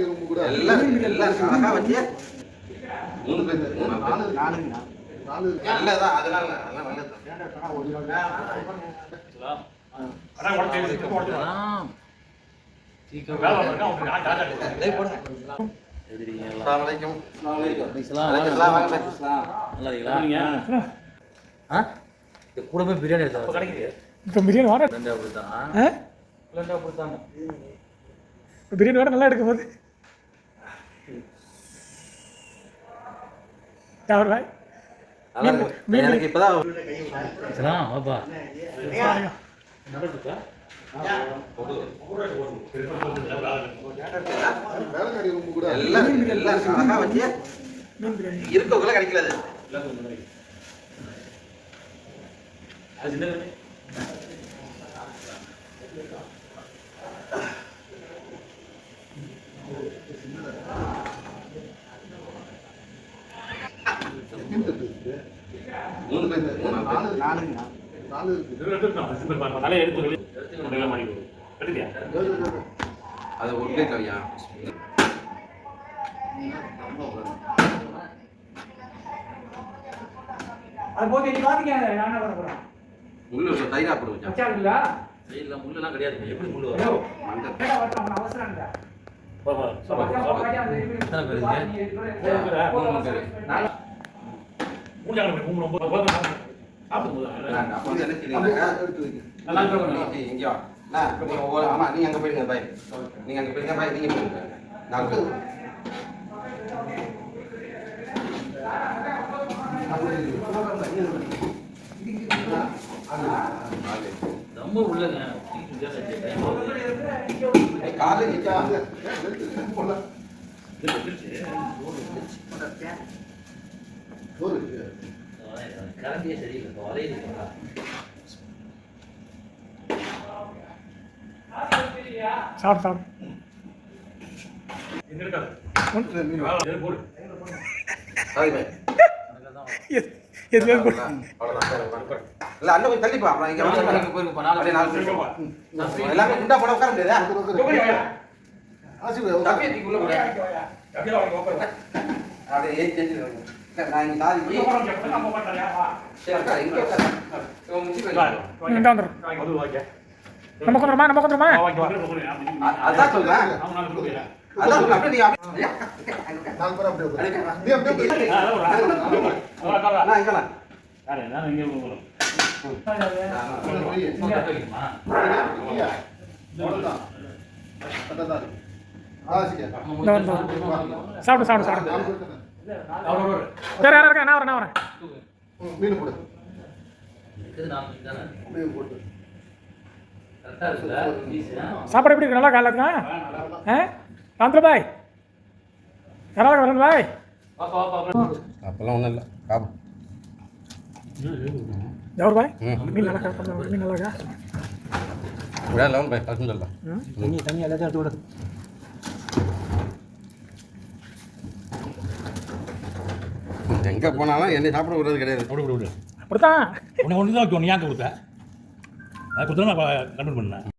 எல்லாம் எல்லாம் அழகா வச்சு மூணு பேர் மூணு நாலு நல்லதான் அதெல்லாம் இல்ல, அதெல்லாம் நல்லது. அஸ்ஸலாமு அலைக்கும். அலைக்கும் வாங்க கூடவே பிரியாணி இப்போ பிரியாணி வாட ரெண்டு அப்படித்தான் ஆ? ரெண்டு அப்படித்தான் இப்போ பிரியாணி வாட நல்லா எடுக்க போகுது இருக்கு. எனக்கு இப்பதான் வாப்பா எல்லாம் எல்லாம் அழகா அது மூணு பேர் நாலு அது ஒரு பிளேட் ஐயா அது நீ நான் என்ன பண்ண போறேன் முள்ளு தயிரா வச்சா இல்ல முள்ளெல்லாம் கிடையாது எப்படி முள்ளு வரும் மண்டை அவசரம் இல்ல பாப்பா எத்தனை பேர் மூஞ்சாங்க மூணு ஒன்பது நீ நீங்க அங்க போயிடுங்க, பாய். நீங்க அங்க போயிடுங்க, பாய், நீங்க போயிடுங்க. நான் அங்க ரொம்ப உள்ளங்க ஏய், கரண்டியே சரியில்லை வரையுது சாப்பிடு சாப்பிடு எங்க இருக்காது ஒன்று போடு சாரி, பாய். எது- எதுவுமே போடு. அவ்வளவுதான், சரி, உட்காரு. இல்ல, அண்ணன் கொஞ்சம் தள்ளிப்பா. எல்லாமே குண்டா போட உட்கார முடியாதா? அப்படியே. அப்படியே செஞ்சுட்டு வாங்க. நான் நம்ம கொஞ்சமா நம்ம கொஞ்சமா அதான் சொல்றேன். அதான் சொல்றேன். அப்படியே நீ நான் யாரு? நான் சாப்பிடு சாப்பிடு சாப்பிடு வேற யாரா இருக்கா? நான் வரேன் நான் வரேன். இருக்குல்ல ஈஸியா சாப்பாடு எப்படி இருக்கு? நல்லா காலைல இருக்கா. ஆ? ராந்திர பாய் யாராவது வரணும் பாய் அப்பெல்லாம் ஒன்றும் இல்லை. காப்பு ஜவர் பாய். மீன் நல்லா இருக்கா? மீன் நல்லா இருக்கா? விட லெவன் பை அல்ஹம்துலில்லா தண்ணி தண்ணி எல்லாத்தையும் எடுத்து விடு. எங்கே போனாலும் என்னை சாப்பிட விடுறது கிடையாது. விடு விடு விடு. அப்படித்தான். உன்னை ஒன்று தான் வைக்கும் நீ ஏன் கொடுத்த? அது கொடுத்தா நான் கண்ட்ரோல் பண்ணேன்.